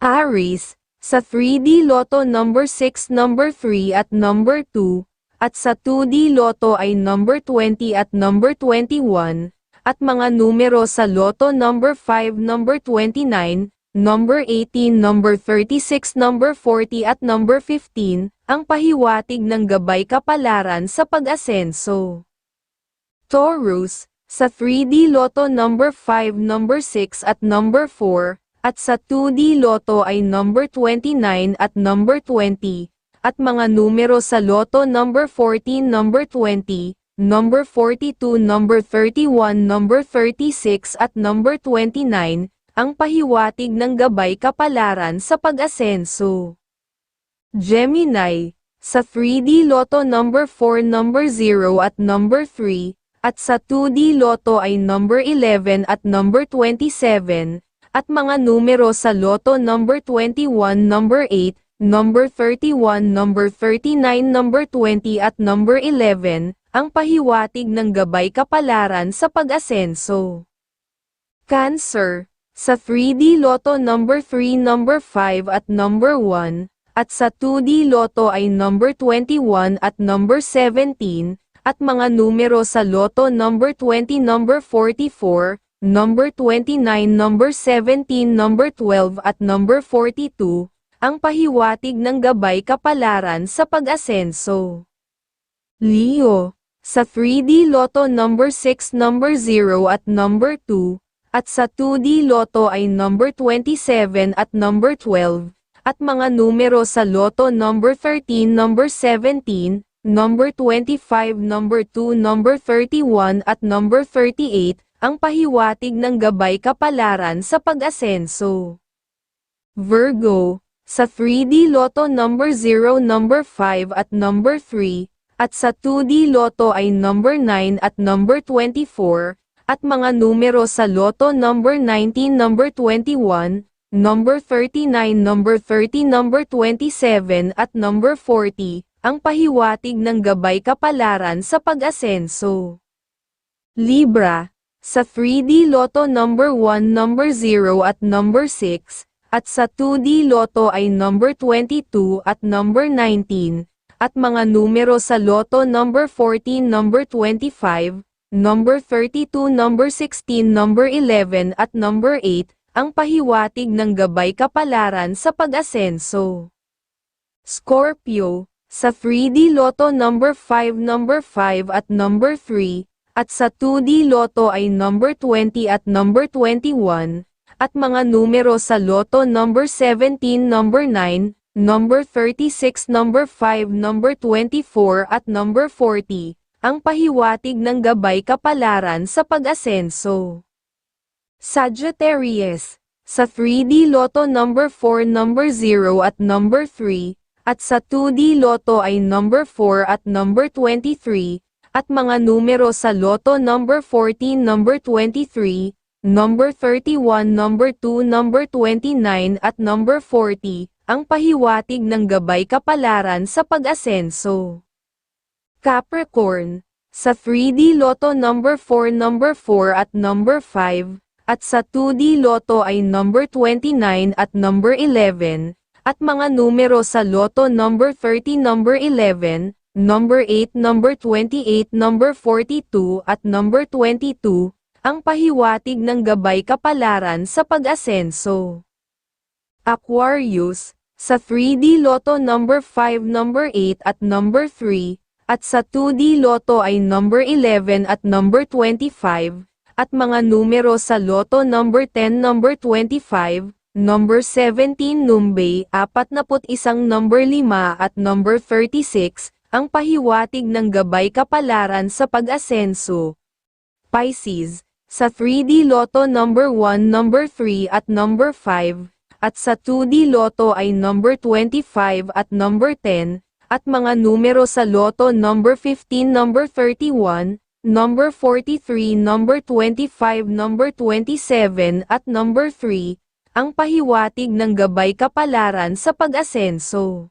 Aries, sa 3D Lotto number 6, number 3 at number 2, at sa 2D Lotto ay number 20 at number 21, at mga numero sa Lotto number 5, number 29, number 18, number 36, number 40 at number 15, ang pahiwatig ng gabay kapalaran sa pag-asenso. Taurus, sa 3D Lotto number 5, number 6 at number 4, at sa 2D Lotto ay number 29 at number 20, at mga numero sa Lotto number 14, number 20, number 42, number 31, number 36 at number 29, ang pahiwatig ng gabay kapalaran sa pag-asenso. Gemini, sa 3D Lotto number 4, number 0 at number 3, at sa 2D Lotto ay number 11 at number 27, at mga numero sa Lotto number 21, number 8, number 31, number 39, number 20 at number 11, ang pahiwatig ng gabay kapalaran sa pag-asenso. Cancer, sa 3D Lotto number 3, number 5 at number 1, at sa 2D Lotto ay number 21 at number 17, at mga numero sa Lotto number 20, number 44, number 29, number 17, number 12 at number 42, ang pahiwatig ng gabay kapalaran sa pag-asenso. Leo, sa 3D Lotto number 6, number 0 at number 2, at sa 2D Lotto ay number 27 at number 12, at mga numero sa Lotto number 13, number 17, number 25, number 2, number 31 at number 38, ang pahiwatig ng gabay kapalaran sa pag-asenso. Virgo, sa 3D Lotto number 0, number 5 at number 3, at sa 2D Lotto ay number 9 at number 24, at mga numero sa Lotto number 19, number 21, number 39, number 30, number 27 at number 40, ang pahiwatig ng gabay kapalaran sa pag-asenso. Libra, sa 3D Lotto number 1, number 0 at number 6, at sa 2D Lotto ay number 22 at number 19, at mga numero sa Lotto number 14, number 25, number 32, number 16, number 11 at number 8, ang pahiwatig ng gabay kapalaran sa pag-asenso. Scorpio, sa 3D Lotto number 5 number 5 at number 3, at sa 2D Lotto ay number 20 at number 21, at mga numero sa Lotto number 17 number 9, number 36 number 5 number 24 at number 40, ang pahiwatig ng gabay kapalaran sa pag-asenso. Sagittarius, sa 3D Lotto number 4 number 0 at number 3, at sa 2D Lotto ay number 4 at number 23, at mga numero sa Lotto number 14, number 23, number 31, number 2, number 29 at number 40, ang pahiwatig ng gabay kapalaran sa pag-asenso. Capricorn, sa 3D Lotto number 4, number 4 at number 5, at sa 2D Lotto ay number 29 at number 11, at mga numero sa Lotto number 30, number 11, number 8, number 28, number 42 at number 22, ang pahiwatig ng gabay kapalaran sa pag-asenso. Aquarius, sa 3D Lotto number 5, number 8 at number 3, at sa 2D Lotto ay number 11 at number 25, at mga numero sa Lotto number 10, number 25, Number 17 Numbay, 41 number 5 at number 36, ang pahiwatig ng gabay kapalaran sa pag-asenso. Pisces, sa 3D Lotto number 1, number 3 at number 5, at sa 2D Lotto ay number 25 at number 10, at mga numero sa Lotto number 15, number 31, number 43, number 25, number 27 at number 3, ang pahiwatig ng gabay kapalaran sa pag-asenso.